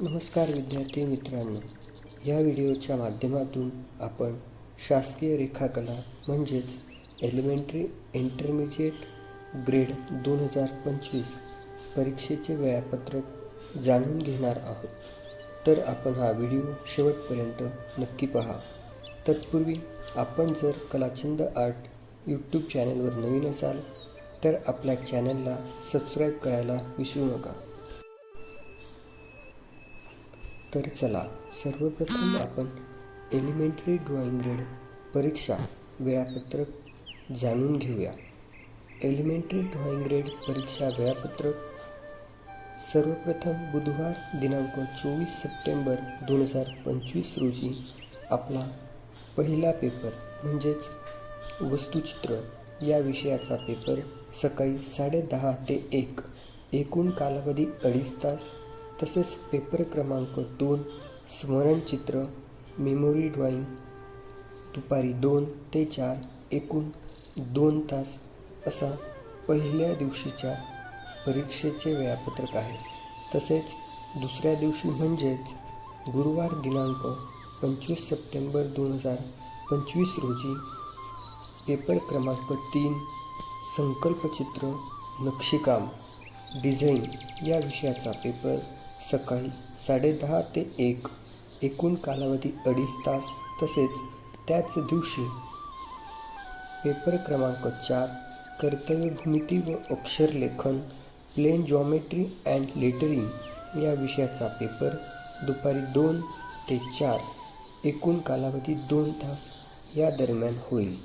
नमस्कार विद्यार्थी मित्रांनो. या व्हिडिओच्या माध्यमातून आपण शासकीय रेखाकला म्हणजेच एलिमेंटरी इंटरमिजिएट ग्रेड दोन हजार पंचवीस परीक्षेचे वेळापत्रक जाणून घेणार आहोत. तर आपण हा व्हिडिओ शेवटपर्यंत नक्की पहा. तत्पूर्वी आपण जर कलाछंद आर्ट यूट्यूब चॅनलवर नवीन असाल तर आपल्या चॅनलला सबस्क्राईब करायला विसरू नका. तर चला सर्वप्रथम आपण एलिमेंटरी ड्रॉइंग ग्रेड परीक्षा वेळापत्रक जाणून घेऊया. एलिमेंटरी ड्रॉइंग ग्रेड परीक्षा वेळापत्रक सर्वप्रथम बुधवार दिनांक चोवीस सप्टेंबर दोन हजार पंचवीस रोजी आपला पहिला पेपर म्हणजेच वस्तुचित्र या विषयाचा पेपर सकाळी साडेदहा ते एक एकूण कालावधी अडीच तास तसेच पेपर क्रमांक दोन स्मरणचित्र मेमोरी ड्रॉइंग दुपारी दोन ते चार एकूण दोन तास असा पहिल्या दिवशीच्या परीक्षेचे वेळापत्रक आहे. तसेच दुसऱ्या दिवशी म्हणजेच गुरुवार दिनांक पंचवीस सप्टेंबर दोन हजार पंचवीस रोजी पेपर क्रमांक तीन संकल्पचित्र नक्षीकाम डिझाईन या विषयाचा पेपर सकाळी साडेदहा ते एक एकूण कालावधी अडीच तास तसेच त्याच दिवशी पेपर क्रमांक चार कर्तव्यभूमिती व अक्षरलेखन प्लेन जॉमेट्री अँड लेटरिंग या विषयाचा पेपर दुपारी दोन ते चार एकूण कालावधी दोन तास या दरम्यान होईल.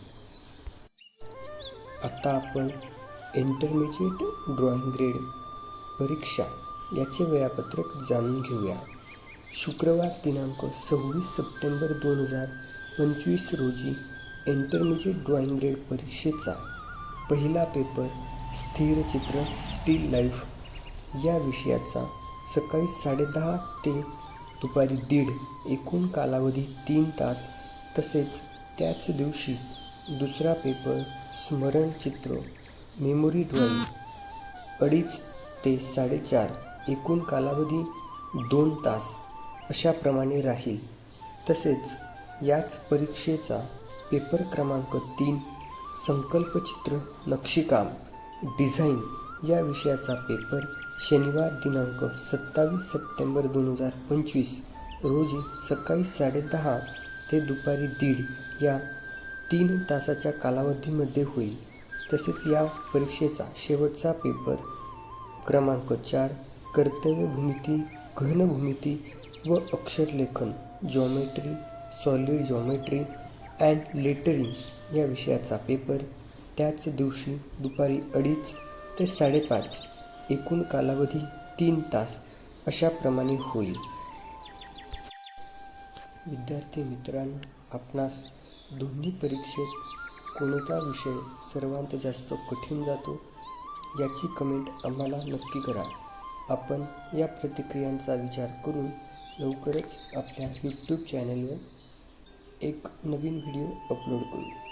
आता आपण इंटरमिजिएट ड्रॉइंग ग्रेड परीक्षा याचे वेळापत्रक जाणून घेऊया. शुक्रवार दिनांक सव्वीस सप्टेंबर दोन हजार पंचवीस रोजी इंटरमिजिएट ड्रॉइंग ग्रेड परीक्षेचा पहिला पेपर स्थिर चित्र स्टील लाईफ या विषयाचा सकाळी साडेदहा ते दुपारी दीड एकूण कालावधी तीन तास तसेच त्याच दिवशी दुसरा पेपर स्मरणचित्र मेमोरी ड्रॉइंग अडीच ते साडेचार एकूण कालावधी दोन तास अशाप्रमाणे राहील. तसेच याच परीक्षेचा पेपर क्रमांक तीन संकल्पचित्र नक्षीकाम डिझाईन या विषयाचा पेपर शनिवार दिनांक सत्तावीस सप्टेंबर दोन हजार पंचवीस रोजी सकाळी साडेदहा ते दुपारी दीड या तीन तासाच्या कालावधीमध्ये होईल. तसेच या परीक्षेचा शेवटचा पेपर क्रमांक चार कर्तव्य भूमिती घनभूमिती व अक्षरलेखन geometry solid geometry and lettering या विषयाचा पेपर त्याच दिवशी दुपारी अडीच ते साडेपाच एकूण कालावधी तीन तास अशाप्रमाणे होईल. विद्यार्थी मित्रांनो आपणास दोन्ही परीक्षेत कोणता विषय सर्वांत जास्त कठीण जातो? याची कमेंट आम्हाला नक्की करा. आपण या प्रतिक्रियांचा विचार करून लवकरच आपल्या यूट्यूब चॅनलवर एक नवीन व्हिडिओ अपलोड करू.